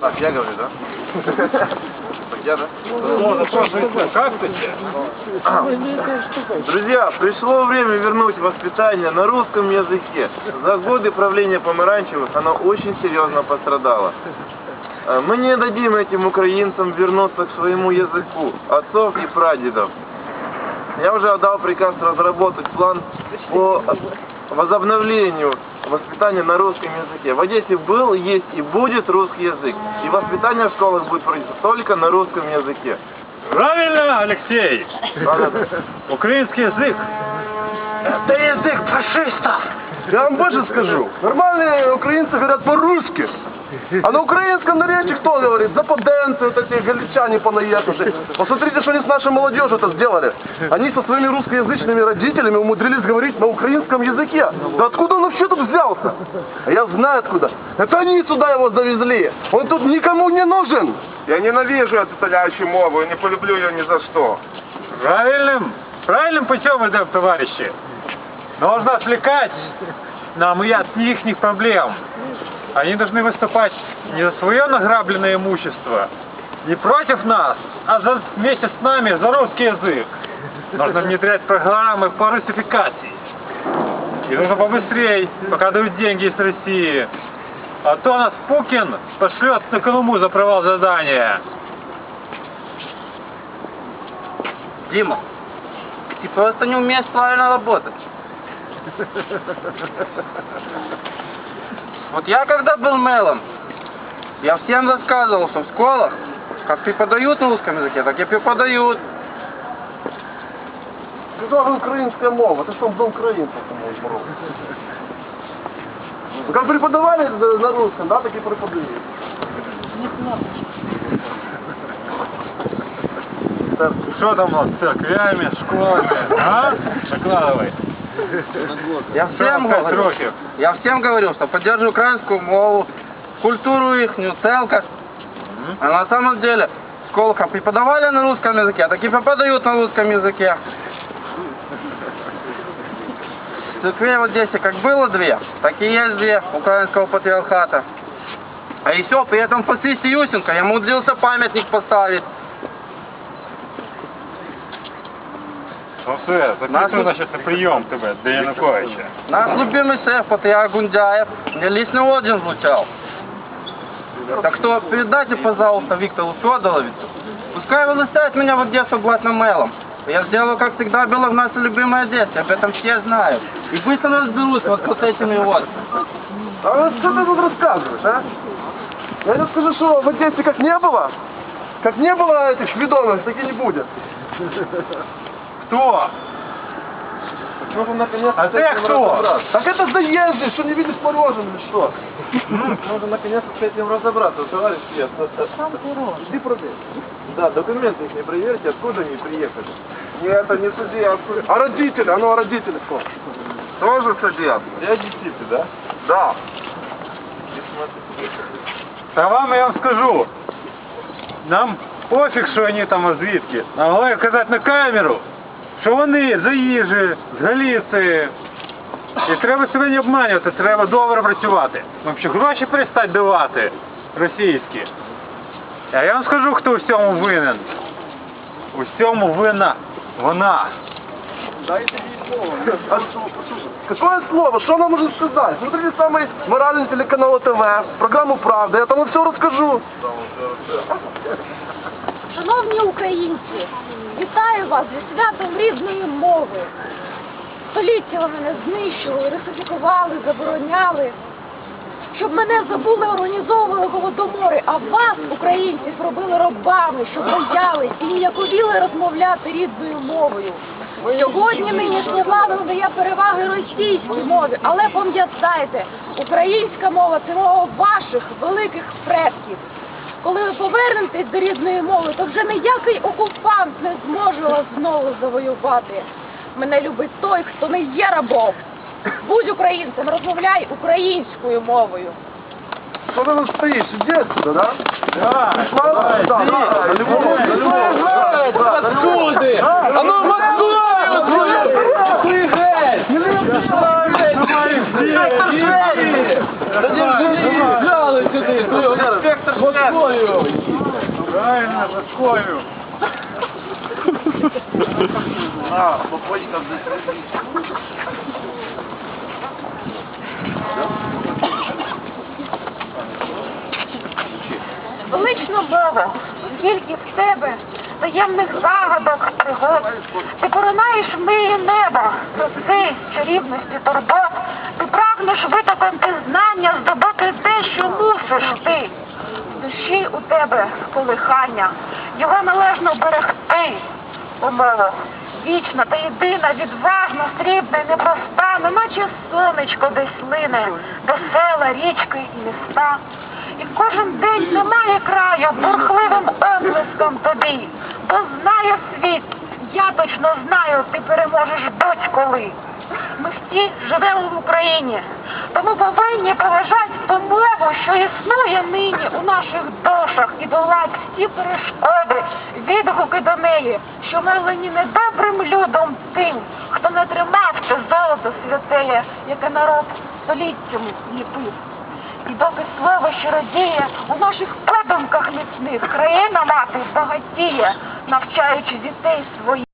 Так, я говорю, да? Так я, да? Друзья, пришло время вернуть воспитание на русском языке. За годы правления Помаранчевых оно очень серьезно пострадало. Э, Мы не дадим этим украинцам вернуться к своему языку, отцов и прадедов. Я уже отдал приказ разработать план по возобновлению воспитания на русском языке. В Одессе был, есть и будет русский язык. И воспитание в школах будет проводиться только на русском языке. Правильно, Алексей? Украинский язык. Это язык фашистов! Я вам больше скажу. Нормальные украинцы говорят по-русски. А на украинском наречии кто говорит? Западенцы, вот эти галичане понаехавшие. Посмотрите, что они с нашей молодежью это сделали. Они со своими русскоязычными родителями умудрились говорить на украинском языке. Да откуда он вообще тут взялся? А я знаю откуда. Это они сюда его завезли. Он тут никому не нужен. Я ненавижу эту итальянскую мову и не полюблю ее ни за что. Правильным, правильным путем идем, товарищи. Нужно отвлекать нам и от их проблем. Они должны выступать не за свое награбленное имущество, не против нас, а за, вместе с нами за русский язык. Нужно внедрять программы по русификации. И нужно побыстрее, пока дают деньги из России. А то нас Пукин пошлет на Колыму за провал задания. Дима, ты просто не умеешь правильно работать. Вот я когда был мелом, я всем рассказывал, что в школах, как преподают на русском языке, так и преподают. Что же украинская мова? Это что за украинцев там брал? Ну, Как преподавали на русском, да, так и преподают. Что там у нас с церквями, школами, а? Накладывай. Я всем говорю, я всем говорю, что поддерживаю украинскую мову, культуру их, целка. А на самом деле, в школах преподавали на русском языке, так и преподают на русском языке. Церквей в Одессе как было две, так и есть две украинского патриархата. А еще при этом фашисте Ющенко ему умудрился памятник поставить. Ну все, Нас- записуй, значить, на прийом тебе до Януковича. Наш любимый шеф, патриарх Гундяев, мне личный орден вручал. Так что передайте, пожалуйста, Виктору Федоровичу. Пускай вылетает меня в Одессу блатным мелом. Я сделаю, как всегда было в нашей любимой Одессе, об этом все знают. И быстро разберусь вот с этими вот. А вот что ты тут рассказываешь, а? Я тебе скажу, что в Одессе как не было, как не было этих видонов, так и не будет. Кто? Ну, же, наконец, А ты кто? Так это заезды, что не видишь мороженое или что? Нужно наконец-то с этим разобраться, товарищ Лес. Иди продай. Да, документы их не проверьте, откуда они приехали. Нет, это не судья, а А родители, а ну а родители кто? тоже судья. Я одесситы, да? Да. Та вам я вам скажу. Нам пофіг, що вони там а звідки. Нам головне казати на камеру, що вони заїжджі з Галіції. І треба себе не обманювати, треба добре працювати. Нам що гроші перестать давати російські. А я вам скажу, хто у всьому винен. У всьому винна вона. Дайте ей слово. Какое слово? Что она может сказать? Смотрите самый моральный телеканал ТВ, программу «Правда», я там все расскажу. Шановні українці, вітаю вас зі святом рідної мови. Століття мене знищували, русифікували, забороняли. Щоб мене забули, організовували голодомори, а вас, українців, робили робами, щоб боялись і ніяковіли розмовляти рідною мовою. Сьогодні нинішня влада надає переваги російській мові, але пам'ятайте, українська мова це мова ваших великих предків. Коли ви повернетесь до рідної мови, то вже ніякий окупант не зможе вас знову завоювати. Мене любить той, хто не є рабом. Будь українцем, розмовляй українською мовою. Что ты стоишь? Иди отсюда, да? Да, да, на любовь, на любовь. Да, да, Откуда? А ну, Давай, иди, иди. Взяли сюди, інспектор Москвою! Правильно, Москвою. А, попочка Велично мова, скільки в тебе таємних загадок, пригод. Ти поринаєш миє небо, роси, чарівності, турбот. Ти прагнеш витоком знання, здобути те, що мусиш ти. Душі у тебе колихання, його належно берегти. О, вічна та єдина, відважна, срібна і непроста, неначе сонечко десь лине, до села, річки і міста. І кожен день немає краю бурхливим облиском тобі, бо знає світ, я точно знаю, ти переможеш будь-коли. Ми всі живемо в Україні, тому повинні поважати що існує нині у наших душах і долать всі перешкоди, відгуки до неї, що мовлені недобрим людом тим, хто не тримав це золото святеє, яке народ століттями ліпив. І доки слово що радіє, у наших подумках міцних країна мати багатіє, навчаючи дітей своїх.